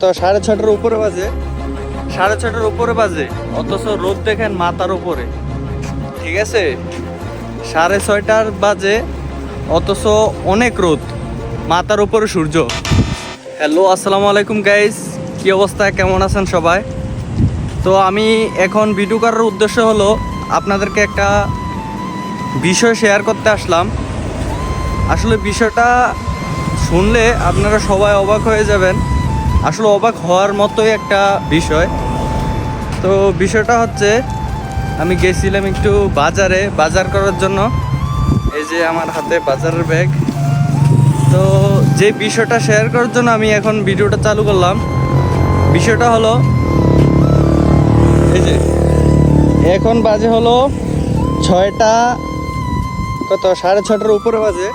তো সাড়ে ছটার উপরে বাজে। সাড়ে ছটার উপরে বাজে, অথচ রোদ দেখেন মাথার উপরে। ঠিক আছে? সাড়ে ছয়টার বাজে, অথচ অনেক রোদ, মাথার উপরে সূর্য। হ্যালো, আসসালামু আলাইকুম গাইস কি অবস্থা? কেমন আছেন সবাই? তো আমি এখন ভিডিও করার উদ্দেশ্য হলো আপনাদেরকে একটা বিষয় শেয়ার করতে আসলাম। আসলে বিষয়টা শুনলে আপনারা সবাই অবাক হয়ে যাবেন। আসলে অবাক হওয়ার মতোই একটা বিষয়। তো বিষয়টা হচ্ছে, আমি গেছিলাম একটু বাজারে, বাজার করার জন্য। এই যে আমার হাতে বাজারের ব্যাগ। তো যে বিষয়টা শেয়ার করার জন্য আমি এখন ভিডিওটা চালু করলাম, বিষয়টা হলো, এই যে, এখন বাজে হলো ছয়টা, কত? সাড়ে ছটার উপরে বাজে।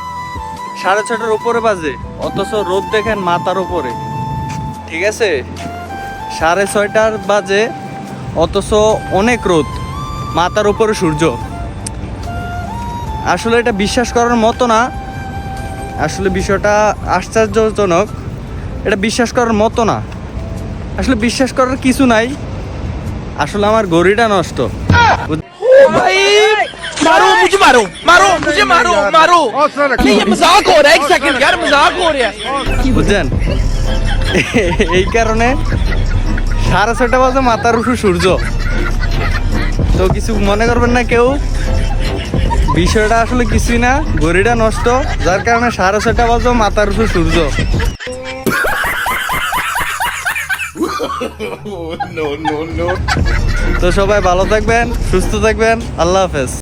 সাড়ে ছটার উপরে বাজে, অথচ রোদ দেখেন মাথার উপরে। ঠিক আছে? সাড়ে ছয়টার বাজে, অথচ অনেক রোদ। মাথার উপরে সূর্য। আসলে এটা বিশ্বাস করার মতো না। আসলে বিষয়টা আশ্চর্যজনক। এটা বিশ্বাস করার মতো না। আসলে বিশ্বাস করার কিছু নাই। আসলে আমার গড়িটা নষ্ট। मारो मुझे मारो मारो मुझे मारो मारो नहीं ये मजाक हो रहा है एक सेकंड यार मजाक हो रहा है বুঝছেন এই কারণে সাড়ে ছটা বাজে মাথার উঠু সূর্য তো কিছু মনে করবেন না কেউ বিষয়টা আসলে কিছুই না ঘড়িটা নষ্ট যার কারণে সাড়ে ছটা বাজে মাথার উঠু সূর্য তো সবাই ভালো থাকবেন সুস্থ থাকবেন আল্লাহ হাফেজ